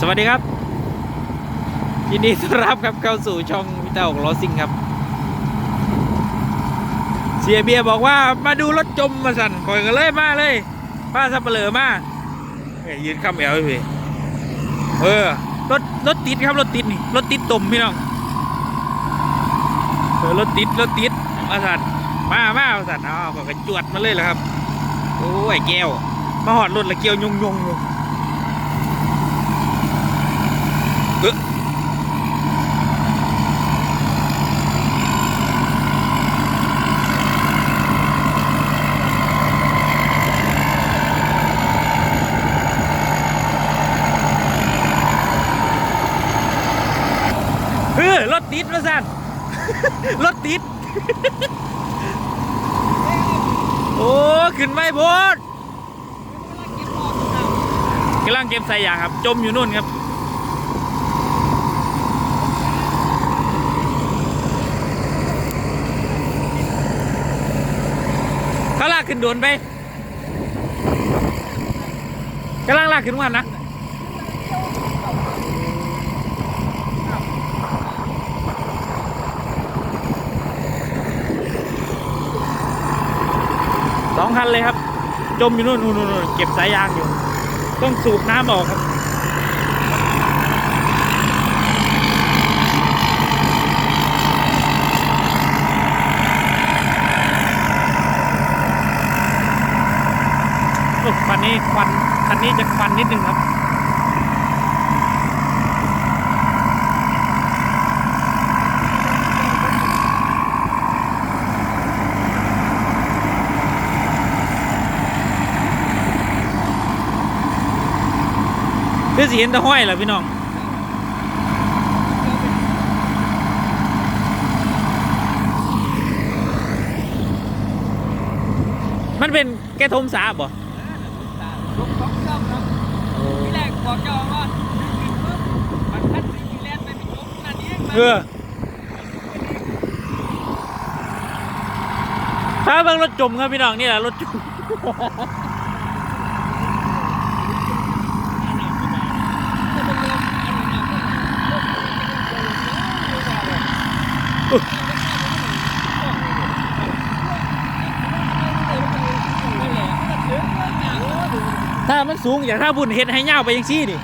สวัสดีครับ ยินดีต้อนรับครับเข้าสู่ช่องวิตาของลอซิงครับ เสียเบียร์บอกว่ามาดูรถจมมาสั่นคอยกันเลยมาเลยป้าสับเปลือมาเอ้ยยืนข้ามแอลพี่เออรถรถติดครับรถติดนี่รถติดตมพี่น้องเออรถติดรถติดมาสั่นมามามาสั่นอ๋อขอยกระจวดมาเลยแหละครับโอ้ยแก้วมาหอดรถและเกี่ยวยงยงๆอยู่เอ๊ะเออรถติดมาสั่น รถติด โอ้ ขึ้นไม่พ้นกำลังเก็บใส่ยางครับ จมอยู่นู่นครับเขาลากขึ้นโดนไปกำลังลากขึ้นวันนะ สองคันเลยครับ จมอยู่นู่นนู่นเก็บสายยางอยู่ ต้องสูบน้ำออกครับคันนี้ควันคันนี้จะควันนิดนึงครับ สีเห็นแตะห้อยเหรอพี่น้องมันเป็นแกทมสาบเหรอลงสองรอบครับที่แรกบอกเจ้าว่าดึงปุ๊บมันพัดดึงแลนไปเป็นจมนั่นเองเออถ้าเบางรถจมครับพี่น้องนี่แหละรถจม ถ้ามันสูงอย่างถ้าบุญเห็ดให้เงาวไปยังซี่นี่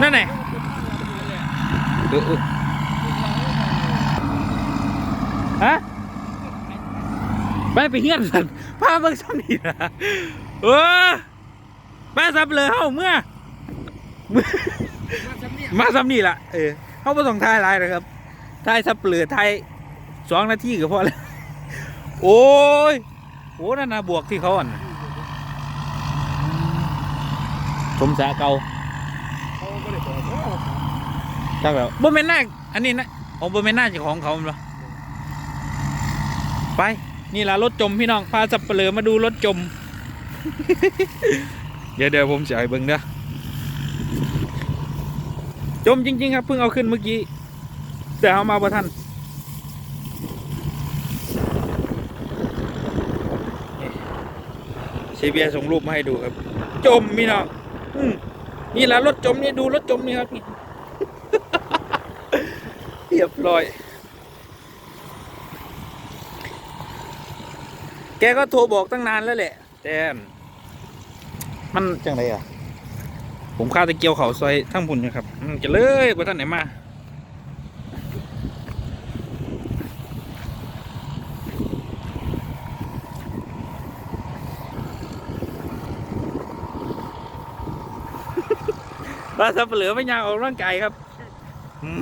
นั่นไงเออเออฮะไปไปเฮียนสันพาเบิ่งซ้ำนี่นะเออมาซับเลยเฮาเมื่อเมื่อ มาซ้ำนี่ล่ะเออ เขาไม่ต้องทายหลายนะครับทายซับเปลือทายสองนาทีก็พอแล้วโอ้ยโอ้นั่นนะบวกที่เขาอะนะชมสาเกาจักแล้วบ่แม่นหน้าอันนี้นะอ๋อบ่แม่นหน้าจ้าของเขาแม่นบ่ไป นี่ล่ะรถจมพี่น้องพาสับเปลือมาดูรถจม เดี๋ยวเดี๋ยวผมจะให้เบิ่งเด้อ จมจริง ๆ ครับเพิ่งเอาขึ้นเมื่อกี้ แต่เอามาประทันเชเบียส่งรูปมาให้ดูครับ จมพี่น้องอืมนี่แหละรถจมนี่ดูรถจมนี่ครับเรียบร้อย แกก็โทรบอกตั้งนานแล้วแหละ แต่มันจังไรอะ ผมข้าตะเกียวเขาซอยทั้งบุญนะครับจะเลยไปท่านไหนมาปลาสับเหลือไม่ยางออกร่างกายครับอืม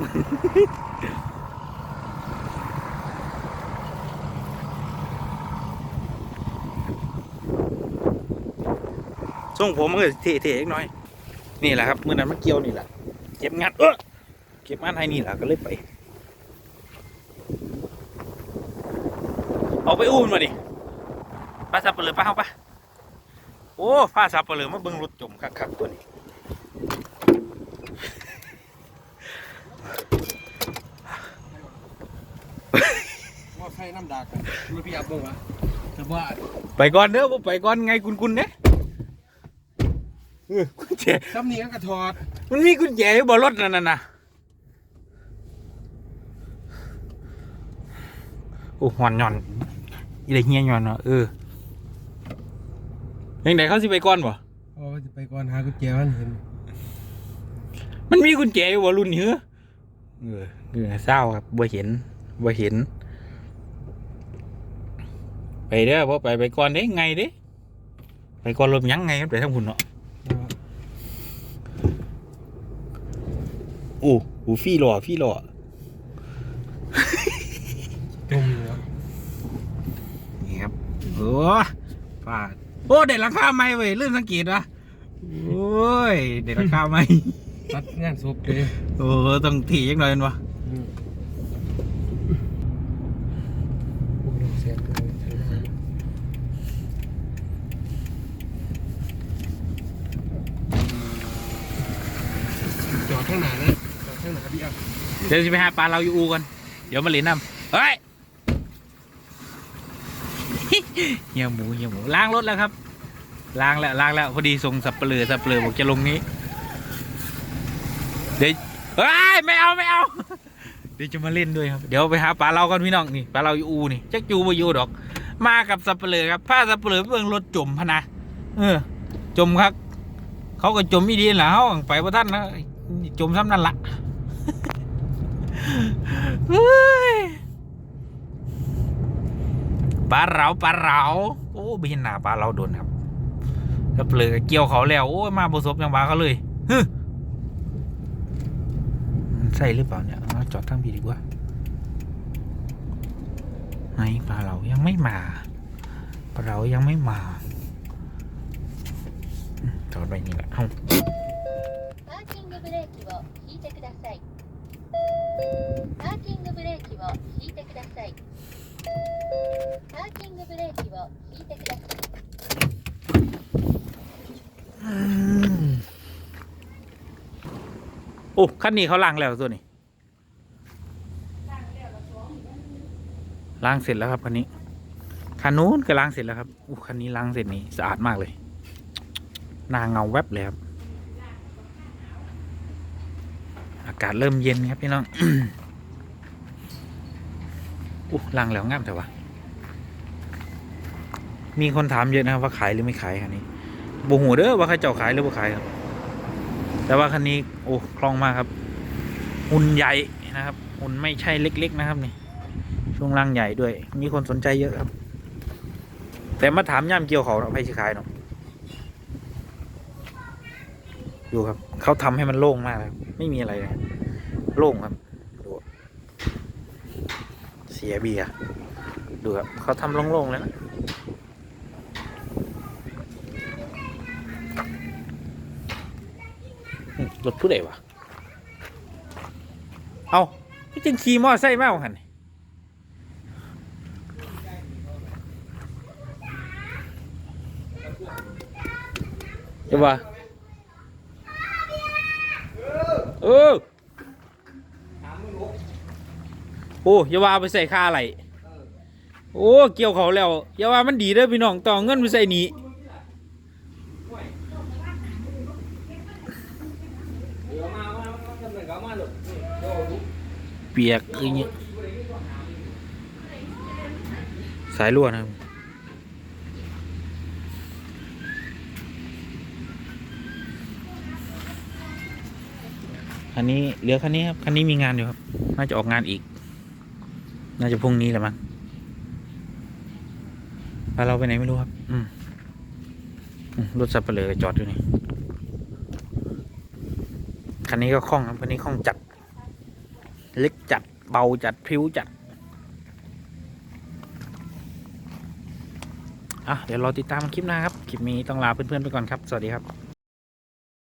ทรงผมมันก็เท่ๆอีกหน่อย นี่แหละครับเมื่อนั้นมันเกี่ยวนี่แหละเก็บงานเออเก็บงานให้นี่แหละก็เลยไป เอาไปอู้มนมาดิปลาสับเปลือปลาเอาปะโอ้ปลาสับเปลือมาเบิ่งรถจมคักๆตัวนี้ว่าใครน้ำดากันมีพี่อับบ้างวะแต่ว่าไปก่อนเด้อบ่ไปก่อนไงคุณคุณเนี่ยเออกุญแจซ้ำนี้ก็ถอดมันมีกุญแจอยู่บนรถนั่นน่ะนะโอ้หอนหย่อนอีไรเฮียหย่อนเนาะเออยังไงเขาสิไปก่อนบ่โอ้จะไปก่อนหากุญแจมันเห็นมันมีกุญแจอยู่บ่รุ่นนี้เหรอเออเออเศร้าครับบ่เห็นบ่เห็น ไปเด้อบ่ไปไปก่อนเด้ไงเด้ไปก่อนรถยังไงครับไปทางคุณเนาะโอ้โหฟี่หล่อฟี่หล่อจมอยู่แล้วนี่ครับโอ้ฟาดโอ้เด็ดราคาใหม่เว้ยเรื่องสังเกตวะโอ้ยเด็ดราคาใหม่ตัดงานศพเลยโอ้ต้องถียังหน่อยมั้วะอืมโอ้เราเสียเลยใช้ได้จอดข้างหน้านะ จอดข้างหน้าพี่อะเดี๋ยวจะไปหาปลาเราอยู่อูกันเดี๋ยวมาเล่นน้ำเฮ้ยเฮียหมูเฮียหมูล้างรถแล้วครับ ล้างแล้วล้างแล้วพอดีส่งสับเปลือสับเปลือบอกจะลงนี้ เดี๋ยวเฮ้ยไม่เอาไม่เอา เดี๋ยวจะมาเล่นด้วยครับ เดี๋ยวไปหาปลาเรากันพี่น้องนี่ปลาเราอยู่อูนี่จักจูมาอยู่ดอก มากับสับเปลือครับผ้าสับเปลือเบื้องรถจมพนะเออ จมครับ เขาก็จมไม่ดีแหละเขาไปพระท่านนะจมซ้ำนั่นละ ปลาเราปลาเราโอ้ไม่เห็นหนาปลาเราโดนครับแล้วเปลือกเกี่ยวเขาแล้ว โอ้มาประสบยังปลาเขาเลยฮึใส่หรือเปล่าเนี่ยจอดทั้งพีดีกว่าไหนปลาเรายังไม่มาปลาเรายังไม่มาจอดไปนี่แหละเอ้า パーキングブレーキを引いてください。パーキングブレーキを引いてください。 โอ้คันนี้เขาล้างแล้วตัวนี้ล้างเสร็จแล้วครับคันนี้คันนู้นก็ล้างเสร็จแล้วครับอู้คันนี้ล้างเสร็จนี่สะอาดมากเลยหนาเงาแวบเลยครับ ากาศเริ่มเย็นครับพี่น้องอู้ล้างแล้วงามแต่ว่ามีคนถามเยอะนะครับว่าขายหรือไม่ขายคันนี้บูหูเด้อว่าใครเจ้าขายหรือบ่ขายครับ แต่ว่าคันนี้โอ้คล่องมากครับ หุ่นใหญ่นะครับหุ่นไม่ใช่เล็ก ๆ นะครับนี่ช่วงล่างใหญ่ด้วย มีคนสนใจเยอะครับ แต่มาถามย่ำเกี่ยวเขาเราไปชิขายเนาะดูครับ เขาทำให้มันโล่งมากครับไม่มีอะไรเลยโล่งครับดูเสียเบียร์ดูครับเขาทำโล่งๆแล้วนะรถผู้ใดวะ เอาพี่จึงขี่มอไซค์มาหันนี่จะว่า เออโอ้ยาว่าไปใส่ค่าอะไรโอ้เกี่ยวเขาแล้วยาว่ามันดีเด้อพี่น้องต่อเงินไปใส่นีเดี๋ยวมามามาทำหนึ่งก็มาหลบนี่เปียกอย่างเงี้ยสายรั่วนะครับ คันนี้เหลือคันนี้ครับคันนี้มีงานอยู่ครับ น่าจะออกงานอีก น่าจะพรุ่งนี้แหละมั้งพาเราไปไหนไม่รู้ครับ อืมรถสับเปลือจอดอยู่นี่ คันนี้ก็คล่องครับคันนี้คล่องจัด เล็กจัด เบาจัดพิ้วจัด อะ เดี๋ยวรอติดตามคลิปหน้าครับ คลิปนี้ต้องลาเพื่อนๆไปก่อนครับ สวัสดีครับ